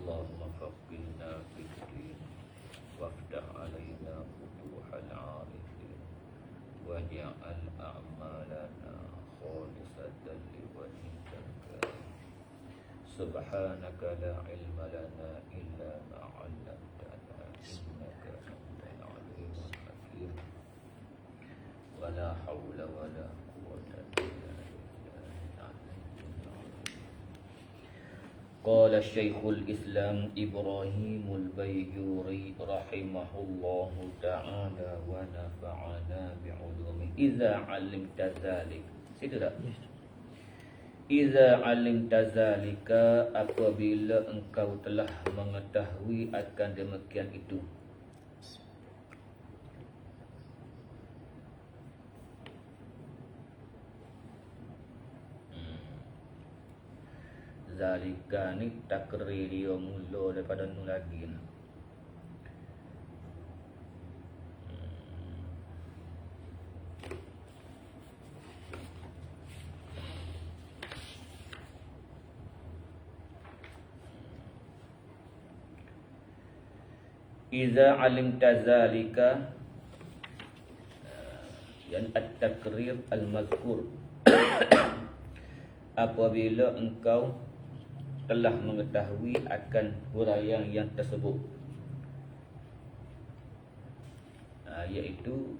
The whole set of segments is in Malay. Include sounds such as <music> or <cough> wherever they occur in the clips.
اللهم فقهنا في الدين وافتح علينا فتوح العارفين واجعل أعمالنا خالصة لوجهك الكريم سبحانك لا علم لنا قال الشيخ الإسلام إبراهيم البيجوري رحمه الله تعالى ونفعنا بعلومه إذا علمت ذلك Situ tak? Iza alim tazalika apabila engkau telah mengetahui akan demikian itu. Zalika ni takrir dia mula daripada nu lagi ni. Iza alim tazalika Yang at-takrir al-mazkur <coughs> Apabila engkau telah mengetahui akan huraian yang tersebut. Ha, Iaitu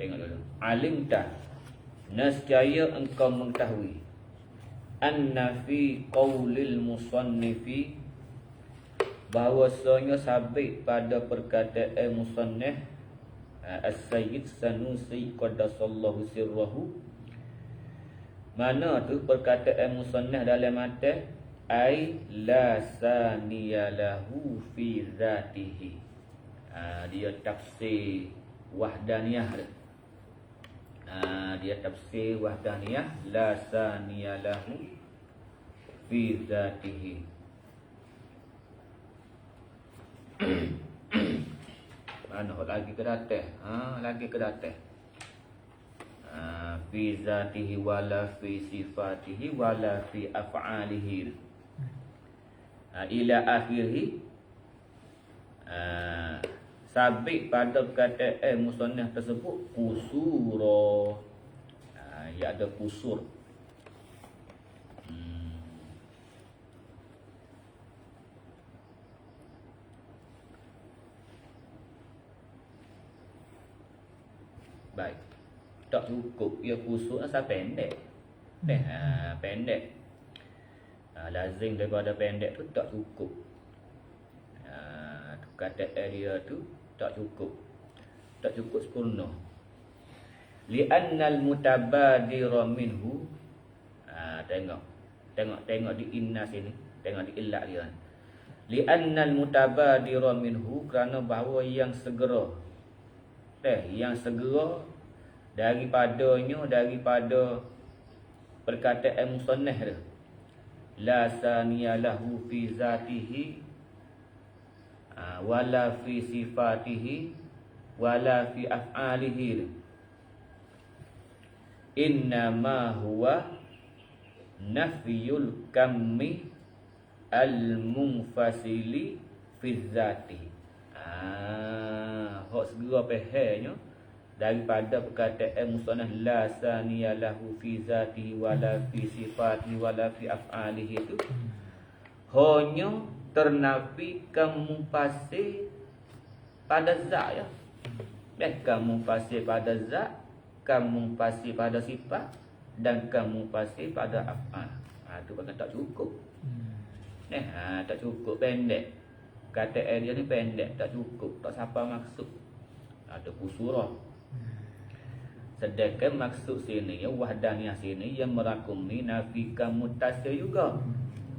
Tengok dulu. Alim tak Nescaya engkau mengetahui anna fi qaulil musannifi bahwasanya sabit pada perkataan musannif as-sayyid sanusi qaddasallahu sirrahu mana tu perkataan musannif dalam mata? Ai la saniyalahu fi zatihi ha, dia tafsir wahdaniyah Ha, dia tafsir wahdaniyah la saniya lahu fi zatihi mana lagi ke datang ha lagi ke datang ha, fi zatihi wala fi sifatihi wala fi af'alihi. Ha, ila akhirih ha, sabit pada perkataan musannah tersebut kusura ha, ia ada kusur baik. Tak cukup. Ia kusur asal pendek. Eh, ha, pendek. Ha, lazim daripada pendek tu tak cukup. Ha, kata area tu tak cukup. Tak cukup sempurna li'annal mutabadira minhu. Ha, tengok. Tengok tengok di inna sini. Tengok di illat dia li'annal mutabadira minhu kerana bahawa yang segera eh yang segera daripadanya daripada perkataan musannah dia. La saniyalahu fi zatihi ha, wala fi sifatihi wala fi af'alihi inna ma huwa nafyul kammi al munfasili fi zati ah hok segera pehanya daripada perkataan musannah la saniyalahu fi zatihi wala fi sifatihi wala fi af'alihi itu hanya ternafi kamu pasir pada zat ya. Dan kamu pasir pada zat, kamu pasir pada sifat dan kamu pasir pada af'al. Ha tu bukan tak cukup. Nah, ha, tak cukup pendek. Kata area ni pendek, tak cukup, tak siapa maksud. Ada kusurah. Sedangkan maksud sini ya wahdaniyah sini yang merakumi nafi kamu tasir juga.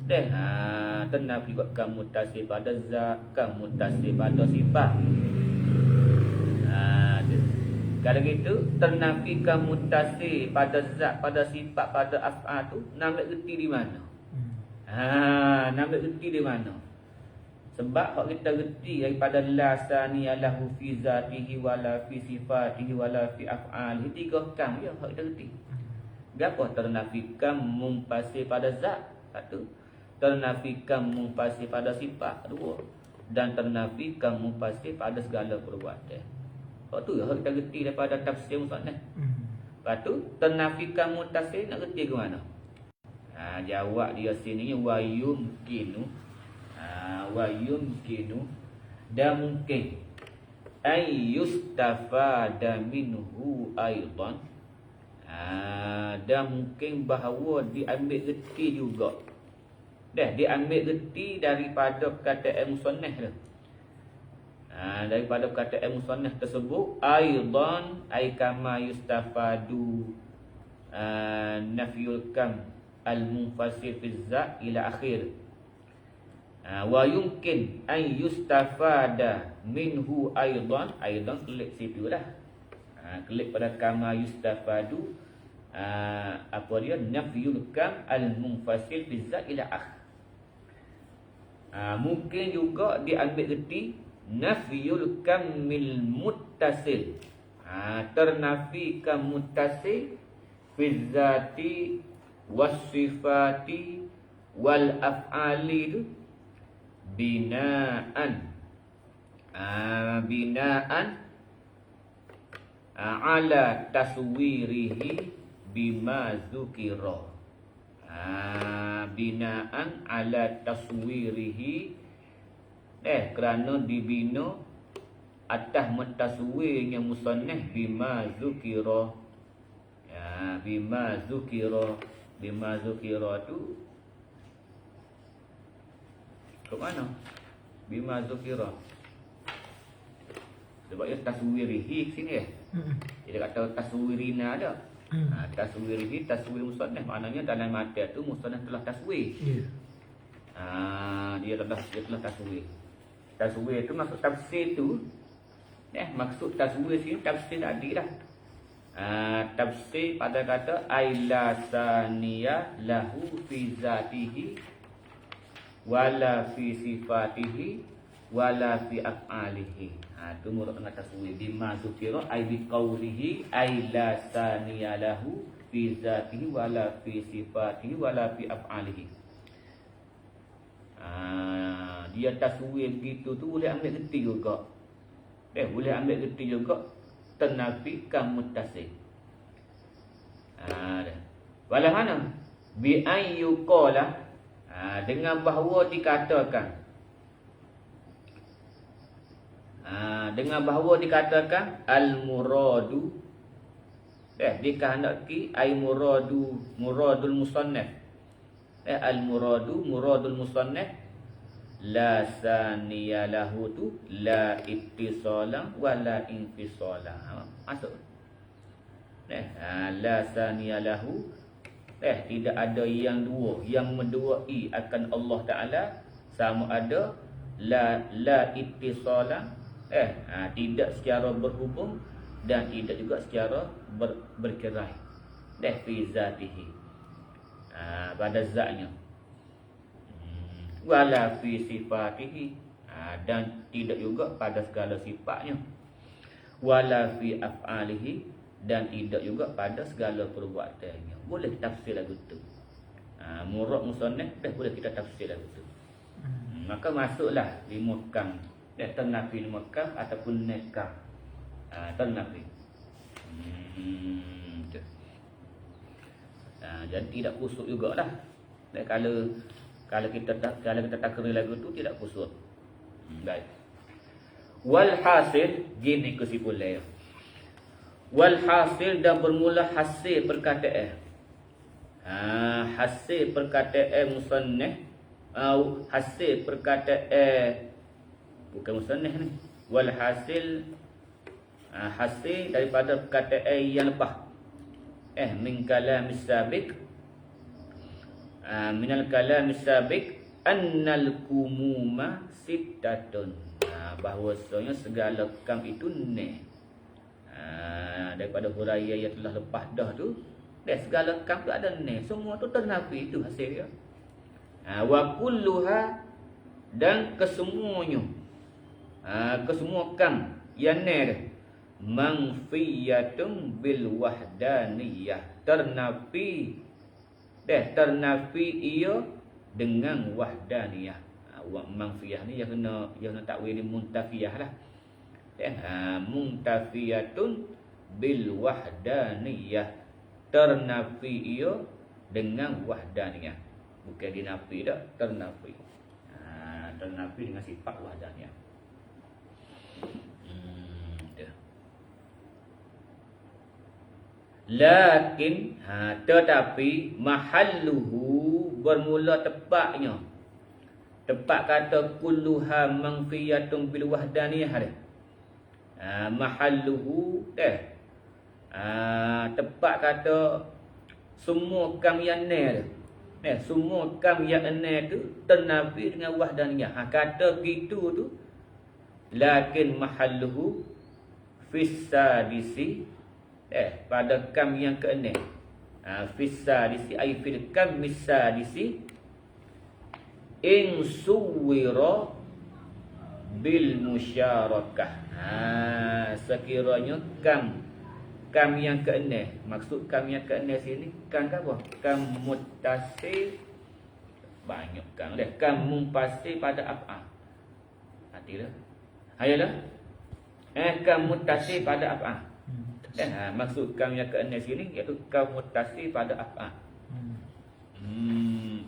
Deh, ha, ternafi buat kamu pada zat, kamu tasir pada sifat. Ha. Kalau gitu, ternafi kamu pada zat, pada sifat, pada af'al tu, nak reti di mana? Ha, nak reti di mana? Sebab hak kita reti daripada la sani lahu fi zatihi wala fi sifatihi wala fi af'alihi tiga kam ya hak kita reti. Gapo ternafikan mumpasi pada zat? Satu. Ternafikan mumpasi pada sifat? Dua. Dan ternafikan mumpasi pada segala perbuatan. Hak tu ya hak kita reti daripada tafsir musannaf. Hmm. Lepas tu ternafikan mutasir nak reti ke mana? Ha, jawab dia sini wa yumkinu ha, wa yumkinu dan mungkin. Ay yustafada minhu aidan. Ha, dan mungkin bahawa diambil reti juga. Dah diambil reti daripada kata musannaf tu ha, daripada kata musannaf tersebut aidan ay kama yustafadu uh, nafyul kam al-munfasil fi ila akhir. ha, wa yumkin an yustafada minhu aidan. Aidan klik situ lah. Ha, klik pada kama yustafadu. Ha, apa dia? Nafyul kam al-munfasil fi zat ila akhir. Ha, mungkin juga diambil reti nafyul kamil muttasil. Ha, ternafikan muttasil fi zati wasifati wal af'ali binaan. Uh, binaan uh, ala taswirihi bima zukira. Uh, binaan ala taswirihi eh kerana dibina atas mentaswirnya musannah bima zukira. Bima zukira bima zukira tu ke mana? Bima zukira. Sebab dia taswirihi sini eh. Dia kata taswirina ada. Ha, taswirihi taswir musannaf. Maknanya dalam mata tu musannaf telah taswir. Yeah. ha, dia telah dia telah taswir. Taswir tu maksud tafsir tu eh maksud taswir sini tafsir tadi dah. Uh, tafsir pada kata aila saniya lahu fi zatihi wala fi sifatihi wala fi af'alihi ha tu murad dengan taswir bima zukira ai bi qawlihi aila saniya lahu fi zatihi wala fi sifatihi wala fi af'alihi ha dia taswir begitu tu boleh ambil reti juga eh boleh ambil reti juga ternafikan muttasil. Ha dah. Walau mana? Bi ayyu qala ha, dengan bahawa dikatakan. Ha, dengan bahawa dikatakan al muradu eh dikehendaki ay muradu muradul musannaf. Eh al muradu muradul musannaf. La saniya lahu tu la ittisalan wala infisalan. Ha, masuk. Eh ha, la saniya lahu eh tidak ada yang dua. Yang menduai akan Allah taala sama ada la la ittisalan eh ha, tidak secara berhubung dan tidak juga secara ber, berkerai deh fi zatihi. Ha, pada zatnya. Wala fi sifatihi. Ha, dan tidak juga pada segala sifatnya. Wala fi af'alihi dan tidak juga pada segala perbuatannya. Boleh tafsir lagu tu. Ha, murad musannaf dah boleh kita tafsir lagu tu. Hmm, maka masuklah di mukam dah ternafi di mukam ataupun nekam ha, ternafi hmm, ha, jadi tidak kusuk jugalah. Dan kalau kalau kita tak kalau kita tak kena lagu tu tidak kusut. Hmm, baik. Walhasil gini kesimpulan. Walhasil dan bermula hasil perkataan. Ha, hasil perkataan musannah uh, hasil perkataan bukan musannah ni. Walhasil uh, hasil daripada perkataan yang lepas. Eh min kalam sabiq Ah, minal kalam sabiq annal kumuma sittatun ha, bahwasanya segala kam itu ne ha, daripada huraya yang telah lepas dah tu dan segala kam tu ada ne semua tu ternafi itu hasil dia. Ha, wa kulluha dan kesemuanya. Ha, kesemua kam yang ni manfiyatun bil wahdaniyah. Ternafi deh ternafi ia dengan wahdaniyah. Ha, manfiyah ni yang kena yang nak takwil ni muntafiyah lah ha, muntafiyatun bil wahdaniyah. Ternafi ia dengan wahdaniyah. Bukan dinafi dak ternafi. Ha, ternafi dengan sifat wahdaniyah. Lakin ha, tetapi mahalluhu bermula tepatnya. Tepat kata kulluha mangfiyatun bil wahdaniyah. Ha, mahalluhu eh. Ha, tepat kata semua kam yang ne dia. Eh, semua kam yang ne tu ternafi dengan wahdaniyah. Ha, kata gitu tu lakin mahalluhu fis sadisi eh pada kam yang keenam ha fissa di si ai fil kam missa di si in suwira bil musyarakah ha sekiranya kam kam yang keenam maksud kam yang keenam sini kam apa? Kam muttasil. Banyak kam dah kam mumpasil pada apa? Hatilah hayalah eh kam muttasil pada apa? Dan ha, maksud kam yang keenam sini iaitu kam mutasi pada apa? Hmm. hmm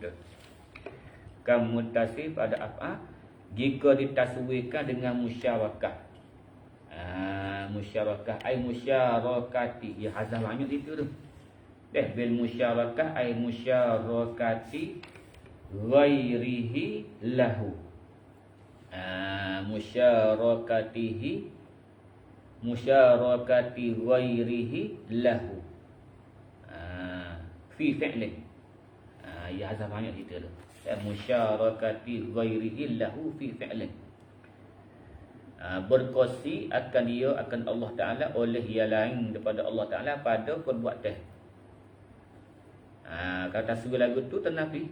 kam mutasi pada apa? Jika ditaswirkan dengan musyarakah. Ha, musyarakah ai musyarakati. Ya hazal banyak itu tu. Deh bil musyarakah ai musyarakati ghairihi lahu. Ha, musyarakatihi musyarakati ghairihi lahu. Ha, fi fi'li ha, ya ada banyak cerita tu. Ya, musyarakati ghairihi lahu fi fi'li berkongsi akan dia akan Allah Taala oleh yang lain daripada Allah Taala pada perbuatan ha, kata suruh lagu tu tenafi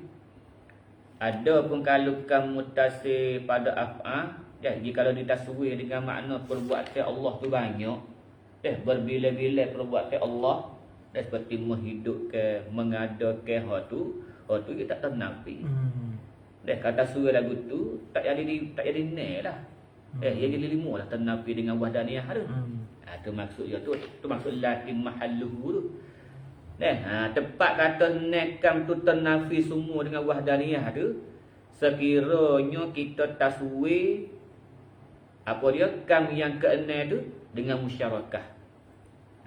ada pun kalau kamu tasir pada af'ah Ya, jika kalau ditaswir dengan makna perbuatan Allah tu banyak, eh berbila-bila perbuatan Allah dan seperti menghidupkan, mengadakan hal tu, hal tu kita tak ternafi. Hmm. Deh kata surah lagu tu tak jadi tak jadi ne lah. Hmm. Eh jadi lima lah ternafi dengan wahdaniyah tu. Hmm. Ha, tu maksud dia tu. Tu maksud lakin mahalluhu tu. Deh, ha, tepat kata nekam tu ternafi semua dengan wahdaniyah tu. Sekiranya kita taswir apa dia kam yang keenam tu dengan musyarakah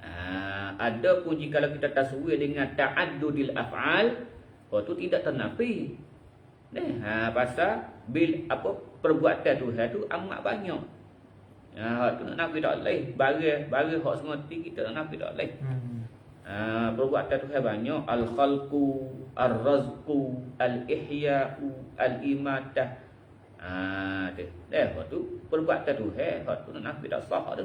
ha, ada pun jika kita taswir dengan ta'addudil af'al oh tu tidak ternafi Nih, ha, pasal bil apa perbuatan tu tu amat banyak ha, tu nak nafi tak boleh bagi bagi hak semua kita nak nafi tak boleh hmm. ha, perbuatan tu banyak al-khalqu ar-razqu al-ihya'u al-imatah Ha tu. Eh waktu perbuatan tu eh waktu nak nafi tak sah tu.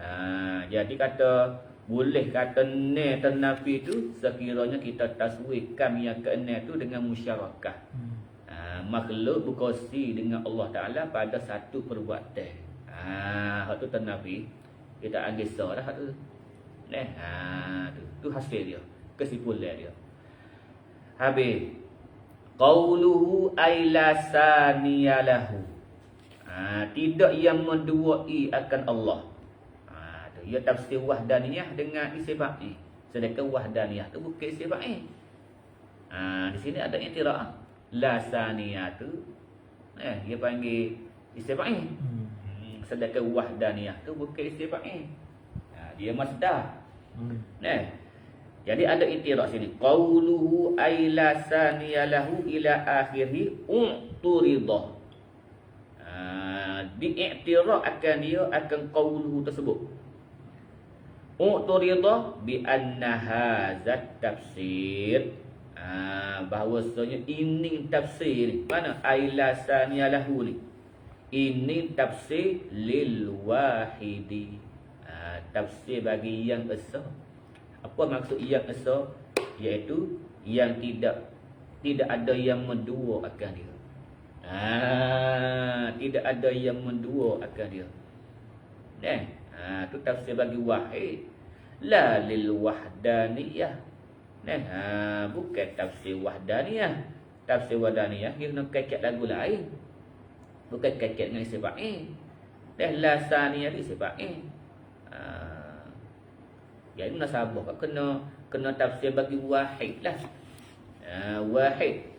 Ha jadi kata boleh kata ne ternafi tu sekiranya kita taswirkan yang keenam tu dengan musyarakah. Hmm. Ha makhluk berkongsi dengan Allah Taala pada satu perbuatan. Ha hak tu ternafi kita ambil sah dah tu. Neh ha tu tu hasil dia. Kesimpulan dia. Habis Qauluhu ay la saniyalahu. Ha, tidak yang menduai akan Allah. Ia tafsir wahdaniyah dengan isi fa'i. Sedangkan wahdaniyah tu bukan isi fa'i. Ha, di sini ada i'tiraf. La saniyatu. Eh, dia panggil isi fa'i. Hmm. Sedangkan wahdaniyah tu bukan isi fa'i. Ha, dia masdar. Hmm. Eh, jadi ada intirah sini. Qauluhu ay la saniyalahu ila akhirih u'turidah. Ha, diiktiraf akan dia akan qauluhu tersebut. U'turidah bi anna hadzat tafsir. Ha, bahawasanya ini tafsir. Mana ay la saniyalahu ni? Ini tafsir lil wahidi. Ha, tafsir bagi yang besar. Apa maksud yang esa? Iaitu yang tidak tidak ada yang mendua akan dia. Ha, tidak ada yang mendua akan dia. Nah, ha, tu tafsir bagi wahid. La lil wahdaniyah. Nah, ha, bukan tafsir wahdaniyah. Tafsir wahdaniyah nak kecek lagu lain. Bukan kecek dengan ini. Dah la saniyah di ini. Ha, jadi munasabah kena kena tafsir bagi wahid lah. Ha, wahid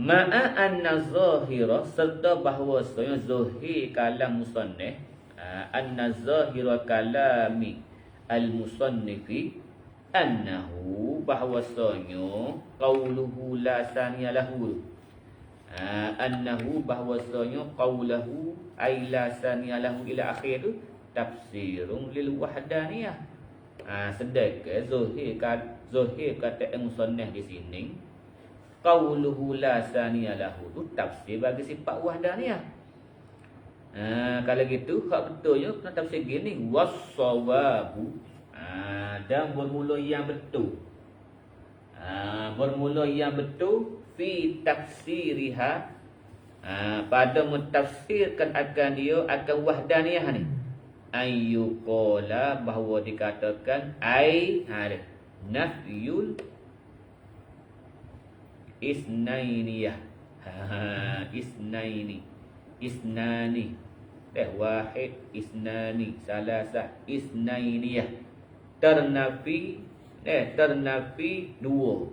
Ma'a anna zahira serta bahawa sebenarnya zahir kalam musannif anna zahira kalami al-musannifi annahu bahawa sebenarnya qauluhu la saniya lahu. Annahu bahawa sebenarnya qauluhu ay la saniya lahu ila akhir tafsirun lil wahdaniyah. Sedekah zahir kata zahir kata musannif di sini? Qauluhu la saniya lahu tafsir bagi sifat wahdaniyah ha kalau gitu hak betulnya kena tafsir gini was-sawabu. Ha dan bermula yang betul. Ha bermula yang betul fi tafsiriha. Ha pada mentafsirkan akan dia akan wahdaniyah ni. Ayyuqala bahawa dikatakan ai ha nafyul isnainiyah. Ha isnaini isnani. Dah wahid isnani. Salasah isnainiyah. Ternafi eh ternafi dua.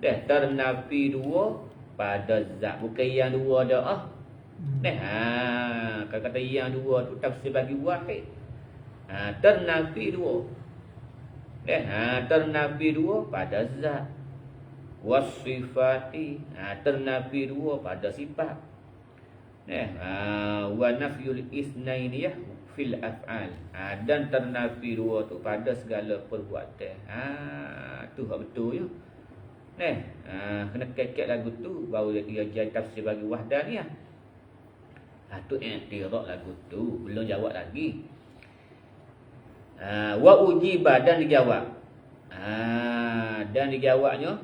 Dah ternafi dua pada zat. Bukan yang dua dah ah. Nah, ha, kalau kata yang dua tu tafsir bagi wahid. Ha, ternafi dua. Eh, ha, ternafi dua pada zat. Wasifati. Ha, ternafi dua pada sifat eh ha, wa nafyul isnainiyah fil af'al. Ha, dan ternafi dua tu pada segala perbuatan. Ha tu hak betul ya. Eh ha, kena kekek lagu tu baru dia jadi tafsir bagi wahdaniyah ha tu i'tirad lagu tu belum jawab lagi. Ha, wa ujiba dan dijawab. Ha, dan dijawabnya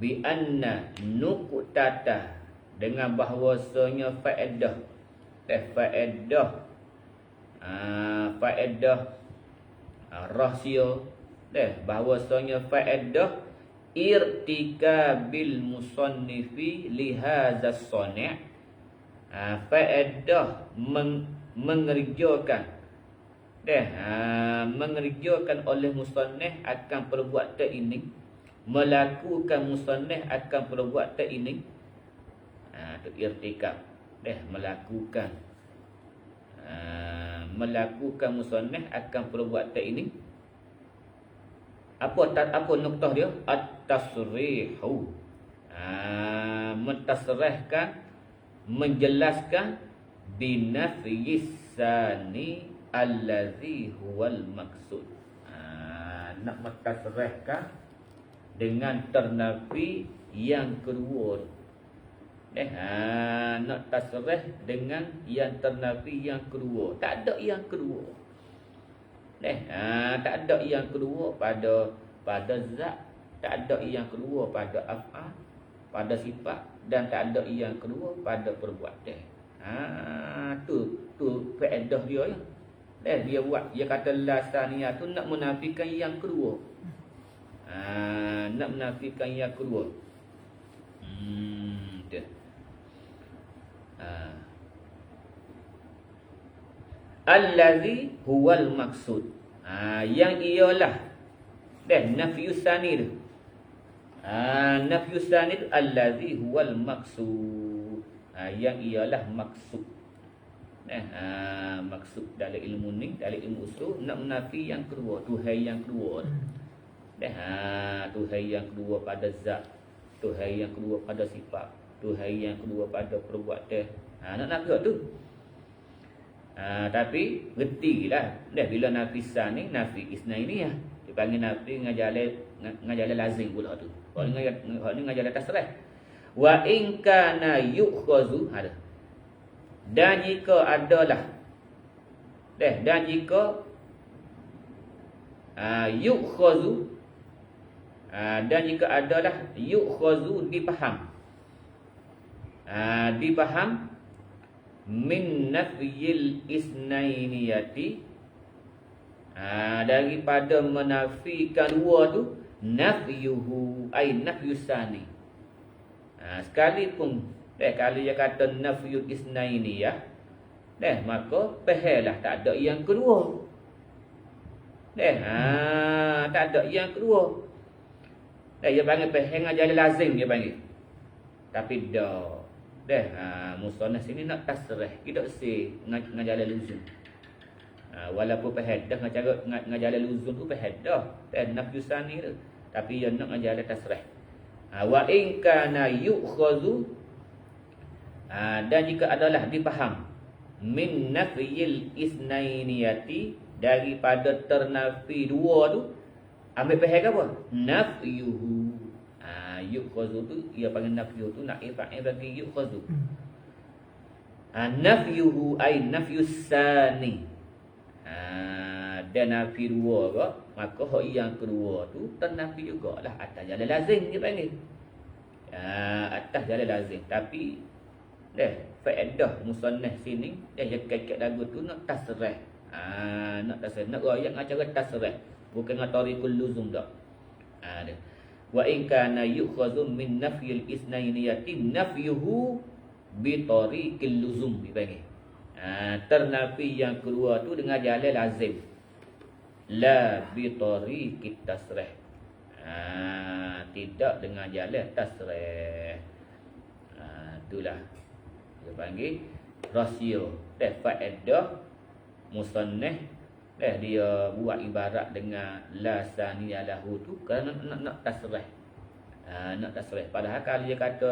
bi anna nuqtata dengan bahawasanya faedah. Eh faedah. Ah faedah ah, rahsia. Eh bahawasanya faedah irtikabil musannifi li hadza sani' ah faedah meng, mengerjakan. Deh ah, mengerjakan oleh musannif akan perbuatan ini melakukan musannah akan perbuatan ini ha tu irtikab. Deh melakukan. Ha, melakukan musannah akan perbuatan ini. Apa tak apa noktah dia? At-tasrihu. Ha mentasrihkan menjelaskan binafyisani allazi huwal maksud. Ha, nak mentasrihkan dengan ternafi yang kedua. Eh, ha, nak tasrih dengan yang ternafi yang kedua. Tak ada yang kedua. Eh, ha, tak ada yang kedua pada pada zat, tak ada yang kedua pada af'al, pada sifat dan tak ada yang kedua pada perbuatan. Ha, tu tu faedah dia ya. Eh, dia buat dia kata lasania tu nak menafikan yang kedua. Ha, nak menafikan yang kedua. Hmm. Allazi huwal maksud. Ha, yang ialah dan nafiyus sani tu. Ha, nafiyus sani tu allazi huwal maksud. Ha, yang ialah maksud. Eh, ha, maksud dalam ilmu ni, dalam ilmu usul nak menafi yang kedua, Tuhan yang kedua. Hmm. Ha, Tuhan yang kedua pada zat Tuhan yang kedua pada sifat Tuhan yang kedua pada perbuatan ha, Nak nak tu. Ha, Tapi Retilah. Dah bila Nafi San ni Nafi Isna ini ya Dia panggil Nafi Ngajalah Ngajalah lazim pula tu. Kalau ni Kalau ni ngajalah tasrah Wa inkana yukhazu Ada Dan jika adalah Dah Dan jika uh, Yukhazu Ha, dan jika adalah yu'khazu dipaham. Ha, dipaham min nafyil isnainiyati ha, daripada menafikan dua tu nafyuhu ay nafyusani ha, sekalipun deh kalau dia kata nafyul isnainiyah deh maka pahalah tak ada yang kedua. Deh ha, tak ada yang kedua. Deh dia panggil pahang aja lazim dia panggil. Tapi dah dah ha, musonah sini nak tasrah tidak si ngajalan luzum ha, walaupun pahad dah ngajar ngajalan luzum tu pahad dan nak yusani tu. Tapi dia nak ngajalan tasrah ha, wa in kana yu'khazu ha, dan jika adalah dipaham min nafyil isnainiyati daripada ternafi dua tu ambil pahad apa? Nafyuhu yuqazu tu ia panggil nafyu tu nak ifa'il bagi yuqazu hmm. ha, nafyuhu ay nafyus sani ha, dan nafi dua ke maka hak yang kedua tu ternafi jugalah atas jalan lazim dia panggil. Ha, atas jalan lazim. Tapi deh faedah musannah sini dia yang kekek lagu tu nak tasrah ha, nak tasrah nak ayat dengan cara tasrah bukan dengan tarikul luzum dak ha, dia wa in kana yukhadhu min nafyil isnainiyati nafyuhu bi tariqil luzum dipanggil ha, ternafi yang kedua tu dengan jalan lazim la bi tariqit tasrih. Ha, tidak dengan jalan tasrih. Ha, itulah. Dia panggil rasio. Dan faedah musannah Eh dia buat ibarat dengan la saniya lahu tu kerana nak nak tasrih. Ha, nak tasrih. Padahal kalau dia kata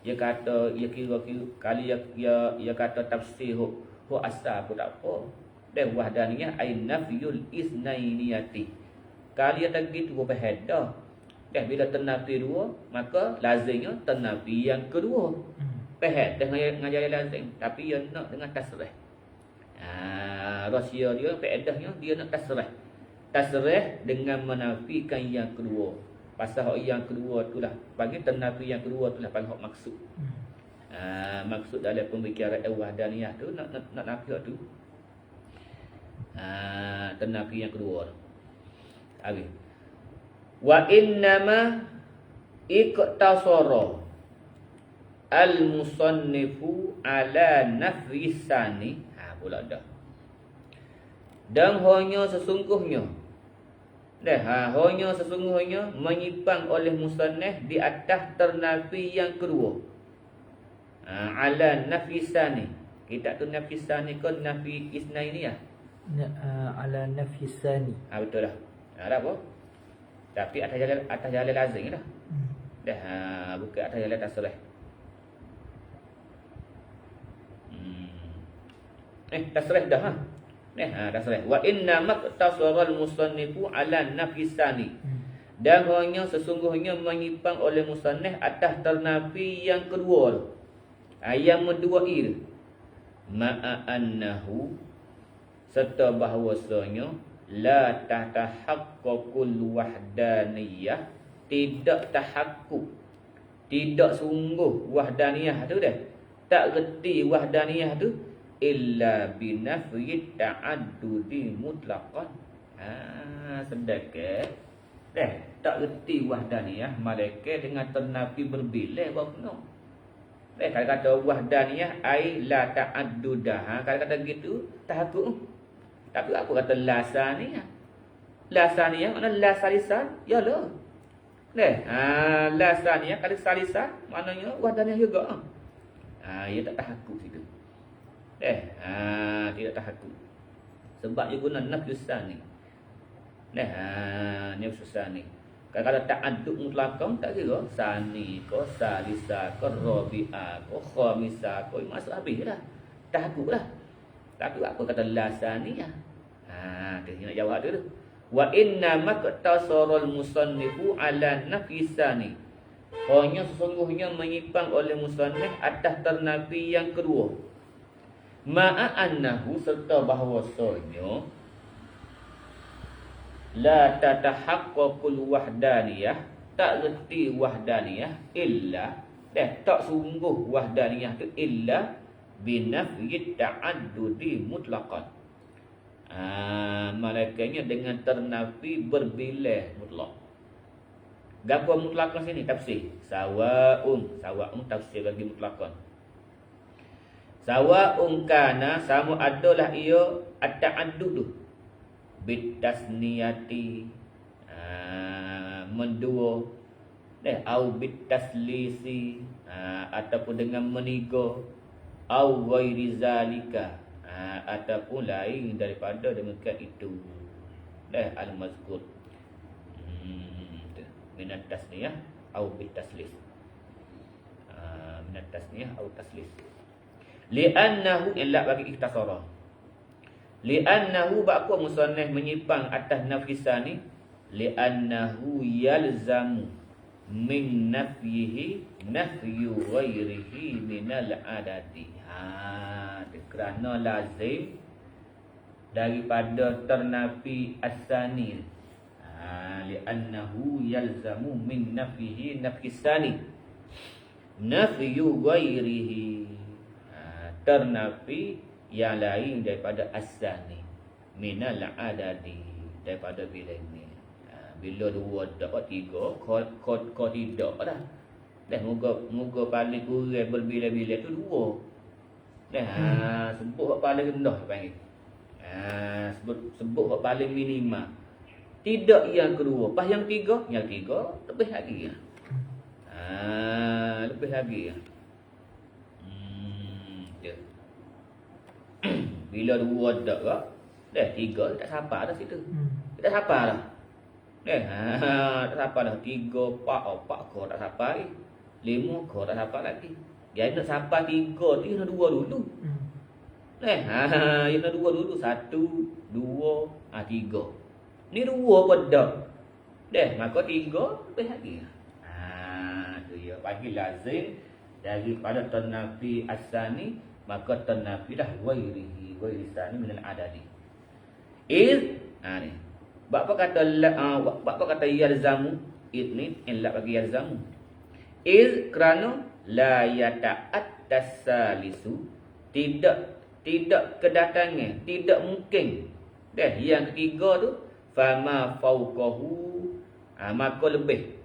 dia kata dia kira kira kali dia dia, dia kata tafsir hu, hu asal pun tak apa. Dan wahdaniyah ai nafyul isnainiyati. Kalau dia tak gitu apa dah. Dan bila tenafi dua, maka lazimnya tenafi yang kedua. Hmm. Pahad dengan ngajar lazim. Tapi dia nak dengan tasrih. Ha, rahsia dia, faedahnya dia nak tasrah. Tasrah dengan menafikan yang kedua. Pasal hak yang kedua tu lah. Bagi ternafi yang kedua tu lah panggil hak maksud. Ha, maksud dalam pemikiran al-wahdaniyah tu nak nak, nak nafi tu. Ha, ternafi yang kedua tu. Habis. Wa innama iqtasara al-musannifu ala nafri sani pula dah. Dan hanya sesungguhnya Dah, ha, hanya sesungguhnya menyipang oleh musannah di atas ternafi yang kedua. Ha, ala nafisani. Kita tu nafisani kan nafi isna ini ya? Na, uh, ala nafisani. Ha, betul lah. Ha, apa? Tapi atas jalan atas jalan lazim lah. Hmm. Dah, ha, bukan atas jalan tasrih. Eh, tasrih dah ha. Eh, ha, tasrih. Wa inna maqtasara al-musannifu ala nafisani. Hmm. Dan hanya sesungguhnya menyipang oleh musannif atas ternafi yang kedua. Ha, yang kedua ini. Ma'a annahu serta bahawasanya la tahtahaqqul wahdaniyah tidak tahakkuk tidak sungguh wahdaniyah tu dah tak reti wahdaniyah tu illa binafyi ta'addudi mutlaqan. Ha sedekah dah tak reti wahdaniyah malaikat dengan ternafi berbilih apa kena eh kalau kata wahdaniyah ai la ta'adduda. Ha kalau kata gitu takut tapi apa kata lasaniyah lasaniyah mana la salisan ya lo Deh, ha, lasaniyah kalau salisan maknanya wahdaniyah juga. Ha, ia tak takut situ. Eh, ha, tidak takut. Sebab dia guna nafsu sani. Nah, ha, nafsu sani. Kalau tak aduk mutlakam, tak kira. Sani ko, salisa ko, robi'a ko, khamisa ko. Masuk habis lah. Takut lah. Tapi apa kata la sani ya? Ha, dia nak jawab dia tu. Wa inna maqtasara al-musannifu ala nafisani. Hanya sesungguhnya menyipang oleh musannif atas ternafi yang kedua. Ma'a annahu serta bahawasanya La tatahaqqaqul wahdaniyah Tak reti wahdaniyah Illa Dah tak sungguh wahdaniyah tu illa binafyi ta'addudi mutlaqan. Ah, malaikatnya dengan ternafi berbilih mutlak. Gapo mutlakon sini tafsir. Sawaun, sawaun tafsir bagi mutlakon. Sawaun kana sama adalah ia at-ta'addud bitasniyati ah, menduo deh au bitaslisi ah, ataupun dengan menigo au ghairi zalika. Ha, ataupun lain daripada demikian itu. Dah al mazkur hmm, minat tasniyah au bit taslis ha, minat tasniyah au taslis li'annahu illa bagi ikhtasara li'annahu ba'qa musannif menyimpan atas nafisani li'annahu yalzamu min nafyihi nafyu ghairihi minal adadi. Ha kerana lazim daripada ternafi asani. Ha li'annahu yalzamu min nafyihi nafisani nafyu ghairihi ha, ternafi yang lain daripada asani. Minal adadi daripada bilangan bila dua tak tiga kau kau kau tidak dah dah muka muka paling kurang berbilang-bilang tu dua. Dah ha, sebut hak paling rendah panggil. Ha, sebut sebut hak paling minima tidak yang kedua. Pas yang tiga yang tiga lebih lagi ya ha, lebih lagi ya hmm, bila dua tak dah tiga tak siapa dah situ <laughs> hmm. tak siapa dah Eh, ha, tak siapa dah. Tiga, empat, empat kau tak siapa lagi. Lima kau tak siapa lagi. Jadi nak siapa tiga tu, nak dua dulu. Hmm. Eh, ha, yang nak dua dulu. Satu, dua, ha, tiga. Ni dua pun dah. Deh, maka tiga, lebih lagi. Ha, tu ya. Bagi lazim daripada ternafi asani, maka ternafi dah wairihi. Wairisani minal adadi. Iz, ha ni. Bapa kata uh, bapa kata yalzamu ini illa bagi yalzamu. Iz kerana la yata'at tasalisu tidak tidak kedatangan, tidak mungkin. Dah yang ketiga tu fama fauqahu ha, maka lebih.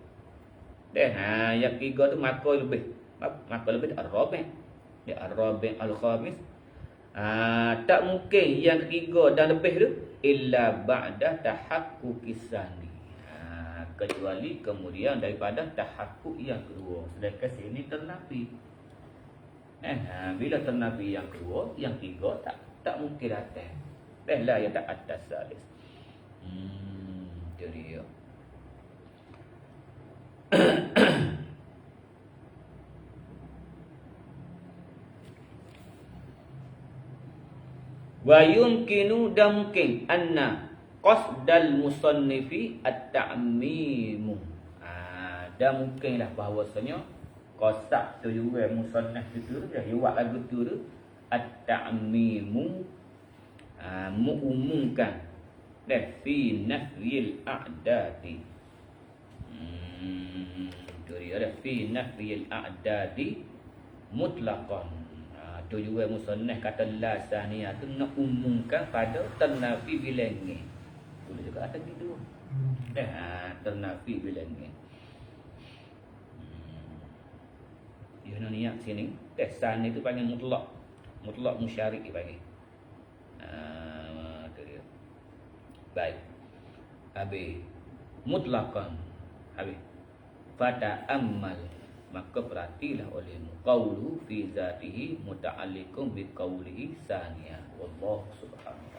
Dah ha, yang ketiga tu maka lebih. Maka lebih ar-rabi'. Ya ar-rabi' al-khamis. Ha, tak mungkin yang ketiga dan lebih tu illa ba'da tahaqquqi sani. Ha, kecuali kemudian daripada tahakkuk yang kedua. Sedangkan sini ternafi. Eh, ha, bila ternafi yang kedua, yang tiga tak tak mungkin datang. Eh, lah yang tak atas salis. Hmm, jadi ya. <coughs> wa yumkinu mungkin anna qasdal musannifi at-ta'mimu. Ah dan mungkinlah bahawasanya qasad tu juga musannaf itu dia buat lagu tu tu at-ta'mimu. Ah muumumkan dan fi nafyil a'dadi. Hmm tu dia fi nafyil a'dadi mutlaqan tu juga musannah kata la saniyah tu nak umumkan pada ternafi bilangan. Boleh juga ada gitu. Hmm. Dah ha, ternafi bilangan. Hmm. Ya niat sini. Dah sani tu panggil mutlak. Mutlak musyarik panggil. Ah, tu dia. Baik. Habis. Mutlakan. Habis. Fata amal maka perhatilah olehmu. Qaulu fi zatihi muta'alliqun bi qawlihi saniyah wallahu subhanahu